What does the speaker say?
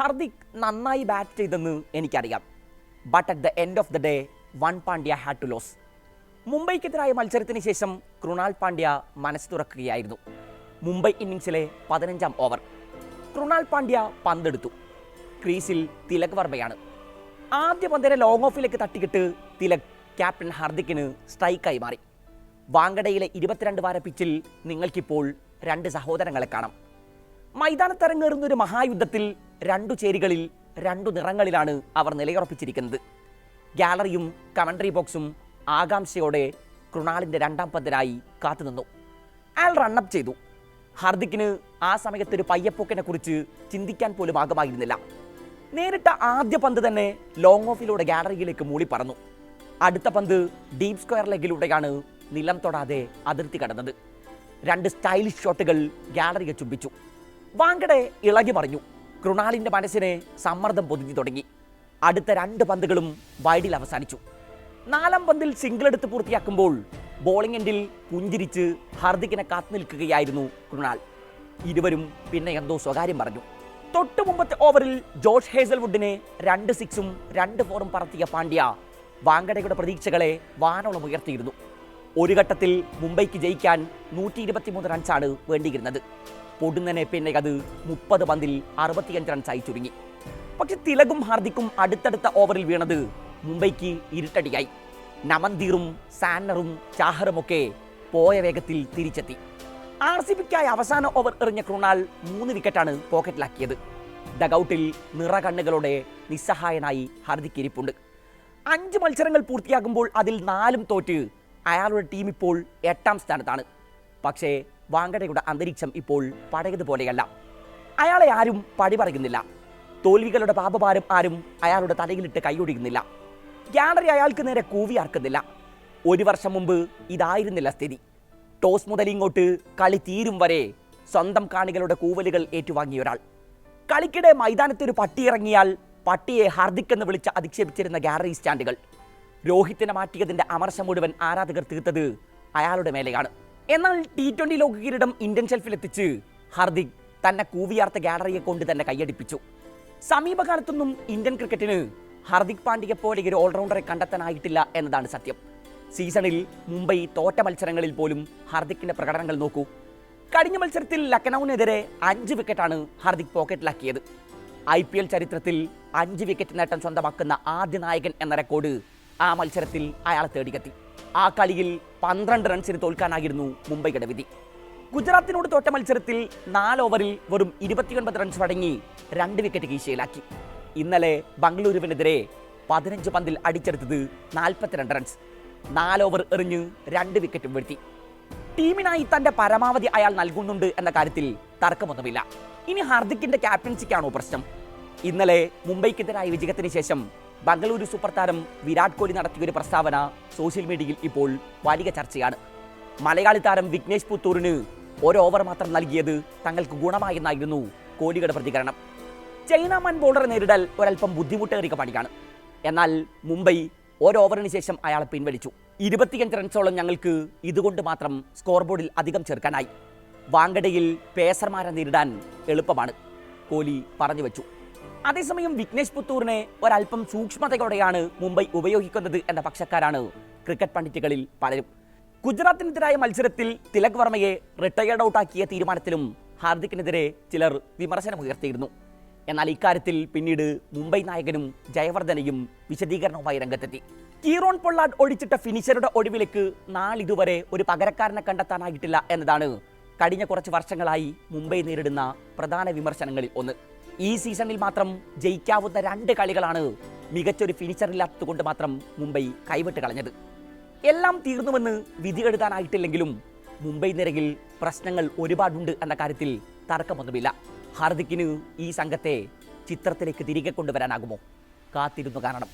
ഹർദിക് നന്നായി ബാറ്റ് ചെയ്തെന്ന് എനിക്കറിയാം. But at the end of the day one Pandya had to lose മുംബൈക്കെതിരായ മത്സരത്തിന് ശേഷം കൃണാൽ പാണ്ഡ്യ മനസ്സ് തുറക്കുകയായിരുന്നു. മുംബൈ ഇന്നിങ്സിലെ പതിനഞ്ചാം ഓവർ കൃണാൽ പാണ്ഡ്യ പന്തെടുത്തു. ക്രീസിൽ തിലക് വർമ്മയാണ്. ആദ്യ പന്തിനെ ലോങ് ഓഫിലേക്ക് തട്ടിക്കിട്ട് തിലക് ക്യാപ്റ്റൻ ഹർദിക്കിന് സ്ട്രൈക്കായി മാറി. വാങ്കടയിലെ ഇരുപത്തിരണ്ട് വാര പിച്ചിൽ നിങ്ങൾക്കിപ്പോൾ രണ്ട് സഹോദരങ്ങളെ കാണാം. മൈതാനത്തിറങ്ങേറുന്നൊരു മഹായുദ്ധത്തിൽ രണ്ടു ചേരികളിൽ രണ്ടു നിറങ്ങളിലാണ് അവർ നിലയുറപ്പിച്ചിരിക്കുന്നത്. ഗാലറിയും കമൻട്രി ബോക്സും ആകാംക്ഷയോടെ കൃണാളിന്റെ രണ്ടാം പന്തിനായി കാത്തുനിന്നു. അയാൾ റണ്ണപ്പ് ചെയ്തു. ഹാർദിക്കിന് ആ സമയത്ത് ഒരു പയ്യപ്പോക്കിനെ കുറിച്ച് ചിന്തിക്കാൻ പോലും ആകമായിരുന്നില്ല. നേരിട്ട ആദ്യ പന്ത് തന്നെ ലോങ് ഓഫിലൂടെ ഗാലറിയിലേക്ക് മൂളി പറന്നു. അടുത്ത പന്ത് ഡീപ് സ്ക്വയർ ലെഗിലൂടെയാണ് നിലം തൊടാതെ അതിർത്തി കടന്നത്. രണ്ട് സ്റ്റൈലിഷ് ഷോട്ടുകൾ ഗാലറിയെ ചുംബിച്ചു. വാങ്കടെ ഇളകി മറിഞ്ഞു. കൃണാലിന്റെ മനസ്സിനെ സമ്മർദ്ദം പൊതിഞ്ഞു തുടങ്ങി. അടുത്ത രണ്ട് പന്തുകളും വൈഡിൽ അവസാനിച്ചു. നാലാം പന്തിൽ സിംഗിൾ എടുത്ത് പൂർത്തിയാക്കുമ്പോൾ ബോളിംഗ് എൻഡിൽ പുഞ്ചിരിച്ച് ഹർദിക്കിനെ കാത്തു നിൽക്കുകയായിരുന്നു കൃണാൽ ഇരുവരും പിന്നെ എന്തോ സ്വകാര്യം പറഞ്ഞു. തൊട്ടു മുമ്പത്തെ ഓവറിൽ ജോഷ് ഹേസൽവുഡിനെ രണ്ട് സിക്സും രണ്ട് ഫോറും പറത്തിയ പാണ്ഡ്യ വാങ്കടയുടെ പ്രതീക്ഷകളെ വാനോളം ഉയർത്തിയിരുന്നു. ഒരു ഘട്ടത്തിൽ മുംബൈക്ക് ജയിക്കാൻ നൂറ്റി ഇരുപത്തിമൂന്ന് റൺസാണ് വേണ്ടിയിരുന്നത്. പൊടുന്നനെ പിന്നെ അത് മുപ്പത് പന്തിൽ അറുപത്തിയഞ്ച് റൺസായി ചുരുങ്ങി. പക്ഷെ തിലകും ഹാർദിക്കും അടുത്തടുത്ത ഓവറിൽ വീണത് മുംബൈക്ക് ഇരുട്ടടിയായി. നമന്തീറും സാന്നറും ചാഹറുമൊക്കെ പോയ വേഗത്തിൽ തിരിച്ചെത്തി. ആർ സി ബിക്കായി അവസാന ഓവർ എറിഞ്ഞ ക്രൂണാൽ മൂന്ന് വിക്കറ്റാണ് പോക്കറ്റിലാക്കിയത്. ഡഗൌട്ടിൽ നിറകണ്ണുകളോടെ നിസ്സഹായനായി ഹാർദിക് ഇരിപ്പുണ്ട്. അഞ്ച് മത്സരങ്ങൾ പൂർത്തിയാകുമ്പോൾ അതിൽ നാലും തോറ്റ് അയാളുടെ ടീം ഇപ്പോൾ എട്ടാം സ്ഥാനത്താണ്. പക്ഷേ വാങ്കടയുടെ അന്തരീക്ഷം ഇപ്പോൾ പഴയതുപോലെയല്ല. അയാളെ ആരും പടി പറയുന്നില്ല. തോൽവികളുടെ പാപഭാരം ആരും അയാളുടെ തലയിലിട്ട് കൈയൊടിയുന്നില്ല ഗാലറി അയാൾക്ക് നേരെ കൂവിയാർക്കുന്നില്ല ഒരു വർഷം മുമ്പ് ഇതായിരുന്നില്ല സ്ഥിതി. ടോസ് മുതൽ ഇങ്ങോട്ട് കളി തീരും വരെ സ്വന്തം കാണികളുടെ കൂവലുകൾ ഏറ്റുവാങ്ങിയ ഒരാൾ. കളിക്കിടെ മൈതാനത്ത് ഒരു പട്ടി ഇറങ്ങിയാൽ പട്ടിയെ ഹാർദിക് എന്ന് വിളിച്ച് അധിക്ഷേപിച്ചിരുന്ന ഗാലറി സ്റ്റാൻഡുകൾ. രോഹിത്തിനെ മാറ്റിയതിന്റെ അമർശം മുഴുവൻ ആരാധകർ തീർത്തത് അയാളുടെ മേലെയാണ്. എന്നാൽ ടി ട്വന്റി ലോക കിരീടം ഇന്ത്യൻ ഷെൽഫിലെത്തിച്ച് ഹാർദിക് തന്നെ കൂവിയാർത്ത ഗാലറിയെ കൊണ്ട് തന്നെ കൈയടിപ്പിച്ചു. സമീപകാലത്തൊന്നും ഇന്ത്യൻ ക്രിക്കറ്റിന് ഹാർദിക് പാണ്ഡ്യയെ പോലെ ഒരു ഓൾറൗണ്ടറെ കണ്ടെത്താനായിട്ടില്ല എന്നതാണ് സത്യം. സീസണിൽ മുംബൈ തോറ്റ മത്സരങ്ങളിൽ പോലും ഹാർദിക്കിന്റെ പ്രകടനങ്ങൾ നോക്കൂ. കഴിഞ്ഞ മത്സരത്തിൽ ലക്നൌവിനെതിരെ അഞ്ച് വിക്കറ്റാണ് ഹാർദിക് പോക്കറ്റിലാക്കിയത്. ഐ പി എൽ ചരിത്രത്തിൽ അഞ്ച് വിക്കറ്റ് നേട്ടം സ്വന്തമാക്കുന്ന ആദ്യ നായകൻ എന്ന റെക്കോർഡ് ആ മത്സരത്തിൽ അയാളെ തേടിയെത്തി ആ കളിയിൽ പന്ത്രണ്ട് റൺസിന് തോൽക്കാനായിരുന്നു മുംബൈയുടെ വിധി ഗുജറാത്തിനോട് തോറ്റ മത്സരത്തിൽ നാല് ഓവറിൽ വെറും ഇരുപത്തിയൊൻപത് റൺസ് വഴങ്ങി രണ്ട് വിക്കറ്റ് കീശയിലാക്കി ഇന്നലെ ബംഗളൂരുവിനെതിരെ പതിനഞ്ച് പന്തിൽ അടിച്ചെടുത്തത് നാൽപ്പത്തിരണ്ട് റൺസ് നാല് ഓവർ എറിഞ്ഞ് രണ്ട് വിക്കറ്റും വീഴ്ത്തി. ടീമിനായി തന്റെ പരമാവധി അയാൾ നൽകുന്നുണ്ട് എന്ന കാര്യത്തിൽ തർക്കമൊന്നുമില്ല. ഇനി ഹാർദിക്കിന്റെ ക്യാപ്റ്റൻസിക്കാണോ പ്രശ്നം? ഇന്നലെ മുംബൈക്കെതിരായ വിജയത്തിന് ശേഷം ബംഗളൂരു സൂപ്പർ താരം വിരാട് കോഹ്ലി നടത്തിയ ഒരു പ്രസ്താവന സോഷ്യൽ മീഡിയയിൽ ഇപ്പോൾ വലിയ ചർച്ചയാണ്. മലയാളി താരം വിഘ്നേഷ് പുത്തൂറിന് ഒരു ഓവർ മാത്രം നൽകിയത് തങ്ങൾക്ക് ഗുണമായെന്നായിരുന്നു കോഹ്ലിയുടെ പ്രതികരണം. ചൈന മൻ ബോളറെ നേരിടൽ ഒരല്പം ബുദ്ധിമുട്ടേറിയ പണിയാണ്. എന്നാൽ മുംബൈ ഒരു ഓവറിന് ശേഷം അയാളെ പിൻവലിച്ചു. ഇരുപത്തിയഞ്ച് റൺസോളം ഞങ്ങൾക്ക് ഇതുകൊണ്ട് മാത്രം സ്കോർ ബോർഡിൽ അധികം ചേർക്കാനായി. വാങ്കഡയിൽ പേസർമാരെ നേരിടാൻ എളുപ്പമാണ്. കോഹ്ലി പറഞ്ഞു വെച്ചു. അതേസമയം വിഘ്നേഷ് പുത്തൂറിനെ ഒരല്പം സൂക്ഷ്മതയോടെയാണ് മുംബൈ ഉപയോഗിക്കുന്നത് എന്ന പക്ഷക്കാരാണ് ക്രിക്കറ്റ് പണ്ഡിറ്റുകളിൽ പലരും. ഗുജറാത്തിനെതിരായ മത്സരത്തിൽ തിലക് വർമ്മയെ റിട്ടയർഡ് ഔട്ടാക്കിയ തീരുമാനത്തിലും ഹാർദിക്കിനെതിരെ ചിലർ വിമർശനമുയർത്തിയിരുന്നു. എന്നാൽ ഇക്കാര്യത്തിൽ പിന്നീട് മുംബൈ നായകനും ജയവർദ്ധനയും വിശദീകരണവുമായി രംഗത്തെത്തി. കീറോൺ പൊള്ളാഡ് ഒഴിച്ചിട്ട ഫിനിഷറുടെ ഒഴിവിലേക്ക് നാളിതുവരെ ഒരു പകരക്കാരനെ കണ്ടെത്താനായിട്ടില്ല എന്നതാണ് കഴിഞ്ഞ കുറച്ച് വർഷങ്ങളായി മുംബൈ നേരിടുന്ന പ്രധാന വിമർശനങ്ങളിൽ ഒന്ന്. ഈ സീസണിൽ മാത്രം ജയിക്കാവുന്ന രണ്ട് കളികളാണ് മികച്ചൊരു ഫിനിഷർ ഇല്ലാത്തതുകൊണ്ട് മാത്രം മുംബൈ കൈവിട്ട് കളഞ്ഞത്. എല്ലാം തീർന്നുവെന്ന് വിധി എഴുതാനായിട്ടില്ലെങ്കിലും മുംബൈ നിരയിൽ പ്രശ്നങ്ങൾ ഒരുപാടുണ്ട് എന്ന കാര്യത്തിൽ തർക്കമൊന്നുമില്ല. ഹാർദിക്കിന് ഈ സംഘത്തെ ചിത്രത്തിലേക്ക് തിരികെ കൊണ്ടുവരാനാകുമോ? കാത്തിരുന്നു കാണണം.